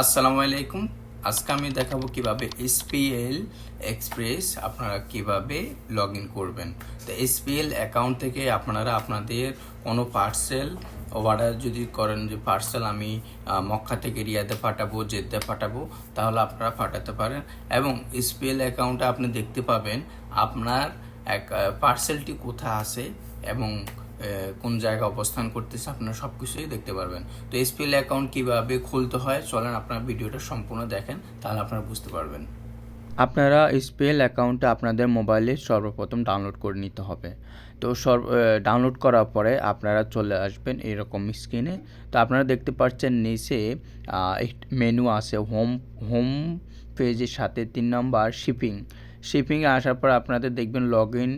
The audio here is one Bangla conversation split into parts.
আসসালামু আলাইকুম। আজকে আমি দেখাবো কীভাবে এসপিএল এক্সপ্রেস আপনারা কীভাবে লগ করবেন। তো এসপিএল অ্যাকাউন্ট থেকে আপনারা আপনাদের কোনো পার্সেল অর্ডার যদি করেন, যে পার্সেল আমি মক্কা থেকে রিয়াদে পাঠাবো, জেদ্দা পাঠাবো, তাহলে আপনারা পাঠাতে পারেন। এবং এসপিএল অ্যাকাউন্টে আপনি দেখতে পাবেন আপনার এক পার্সেলটি কোথায় আছে এবং কোন জায়গায় অবস্থান করতেছে আপনারা সব কিছুই দেখতে পারবেন। তো এসপিএল অ্যাকাউন্ট কীভাবে খুলতে হয়, চলেন আপনার ভিডিওটা সম্পূর্ণ দেখেন, তাহলে আপনারা বুঝতে পারবেন। আপনারা স্পেল অ্যাকাউন্টটা আপনাদের মোবাইলে সর্বপ্রথম ডাউনলোড করে নিতে হবে। তো সর্ব ডাউনলোড করার পরে আপনারা চলে আসবেন এরকম স্ক্রিনে তো আপনারা দেখতে পাচ্ছেন নিচে মেনু আছে হোম হোম পেজের সাথে তিন নম্বর শিপিং শিপিংয়ে আসার পর আপনাদের দেখবেন লগ ইন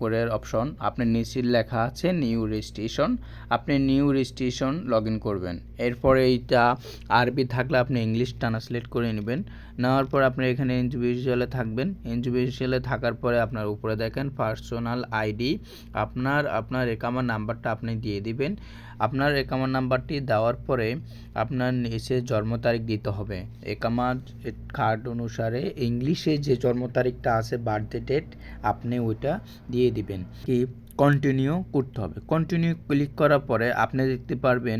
করে অপশন আপনার নিচে লেখা আছে নিউ রেজিস্ট্রেশন আপনি নিউ রেজিস্ট্রেশন লগ ইন করবেন। এরপরে এইটা আরবি থাকলে আপনি ইংলিশ ট্রান্সলেট করে নেবেন। নেওয়ার পর আপনি এখানে ইন্ডিভিজুয়ালে থাকবেন। ইন্ডিভিজুয়ালে থাকার পরে আপনার উপরে দেখেন পার্সোনাল আইডি আপনার আপনার একামার নাম্বারটা আপনি দিয়ে দিবেন। আপনার একামার নাম্বারটি দেওয়ার পরে আপনার নিচে জন্ম তারিখ দিতে হবে। একামার কার্ড অনুসারে ইংলিশে যে জন্ম তারিখটা আছে বার্থডে ডেট, আপনি ওইটা দিয়ে দিবেন। কি? কন্টিনিউ করতে হবে। কন্টিনিউ ক্লিক করার পরে আপনি দেখতে পারবেন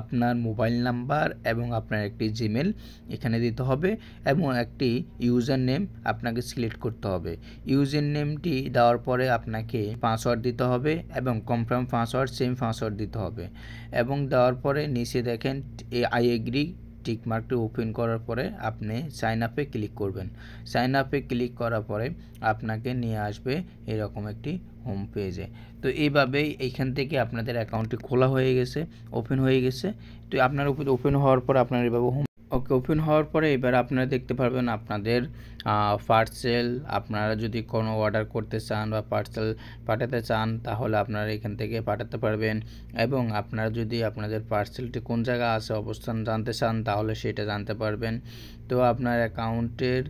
আপনার মোবাইল নাম্বার এবং আপনার একটি জিমেল এখানে দিতে হবে এবং একটি ইউজার নেম আপনাকে সিলেক্ট করতে হবে। ইউজার নেমটি দেওয়ার পরে আপনাকে পাসওয়ার্ড দিতে হবে এবং কনফার্ম পাসওয়ার্ড সেম পাসওয়ার্ড দিতে হবে। এবং দেওয়ার পরে নিচে দেখেন আই এগ্রি টিক মার্কটি ওপেন করার পরে আপনি সাইন আপে ক্লিক করবেন। সাইন আপে ক্লিক করার পরে আপনাকে নিয়ে আসবে এরকম একটি হোম পেজে তো এইভাবেই এইখান থেকে আপনাদের অ্যাকাউন্টটি খোলা হয়ে গেছে ওপেন হয়ে গেছে। তো আপনার উপরে ওপেন হওয়ার পর আপনার এভাবে হোম ওকে ওপেন হওয়ার পরে এবার আপনারা দেখতে পারবেন আপনাদের পার্সেল আপনারা যদি কোনো অর্ডার করতে চান বা পার্সেল পাঠাতে চান তাহলে আপনারা এখান থেকে পাঠাতে পারবেন। এবং আপনারা যদি আপনাদের পার্সেলটি কোন জায়গায় আছে অবস্থান জানতে চান তাহলে সেটা জানতে পারবেন। তো আপনার অ্যাকাউন্টের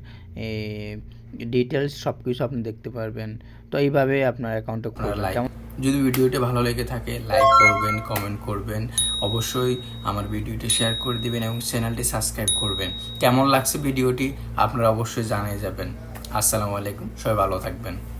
ডিটেলস সব কিছু আপনি দেখতে পারবেন। তো এইভাবে আপনার অ্যাকাউন্টে খুলবেন। লাইক কেমন যদি ভিডিওটি ভালো লেগে থাকে লাইক করবেন কমেন্ট করবেন। অবশ্যই আমার ভিডিওটি শেয়ার করে দিবেন এবং চ্যানেলটি সাবস্ক্রাইব করবেন। কেমন লাগছে ভিডিওটি? আপনারা অবশ্যই জানিয়ে যাবেন। আসসালামু আলাইকুম। সবাই ভালো থাকবেন।